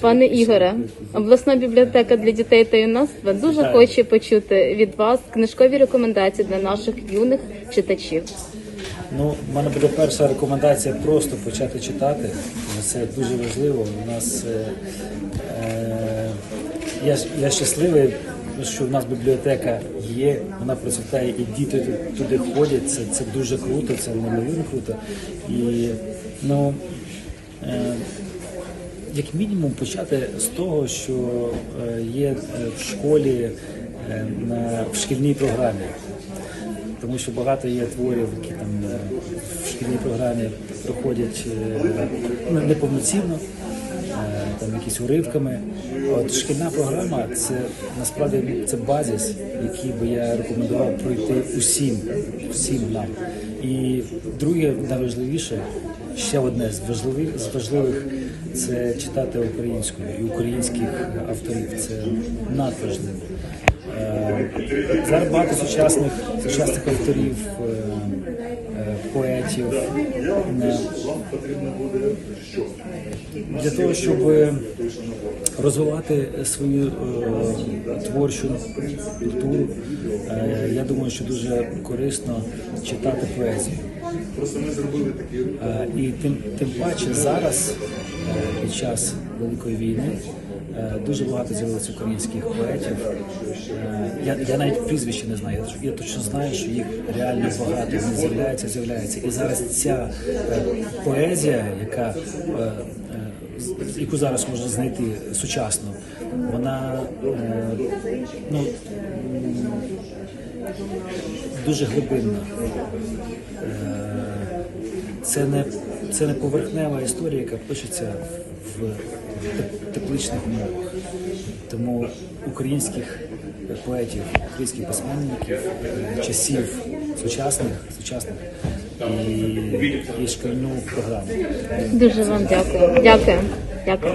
Пане Ігоре, обласна бібліотека для дітей та юнацтва дуже хоче почути від вас книжкові рекомендації для наших юних читачів. Ну, в мене буде перша рекомендація просто почати читати. Це дуже важливо. У нас е, е, я, я щасливий, що в нас бібліотека є, вона процвітає, і діти туди ходять. Це, це дуже круто, це неймовірно круто. І ну. Е, як мінімум почати з того, що е, є е, в школі е, на в шкільній програмі. Тому що багато є творів, які там в шкільній програмі проходять ну, неповноцінно, там якісь уривками. От шкільна програма це насправді це базис, який би я рекомендував пройти усім, всім нам. І друге, найважливіше, ще одне з важливих з важливих це читати українською і українських авторів. Це надважливо. Е, Зараз багато сучасних сучасних авторів, е, е, поетів. Е, Для того, щоб розвивати свою е, творчу культуру, е, я думаю, що дуже корисно читати поезію. Е, І тим, тим паче зараз, е, час Великої війни, е, дуже багато з'явилося українських поетів. Е, Я, я навіть прізвище не знаю. Я, точно знаю, що їх реально багато. Вони з'являються, з'являються. І зараз ця е, поезія, яка яку зараз можна знайти сучасно, вона ну, дуже глибинна. Це не, це не поверхнева історія, яка пишеться в тепличних умовах. Тому українських поетів, українських письменників часів сучасних, сучасних і, і шкільну програму. Дуже вам дякую. Дякую. Дякую.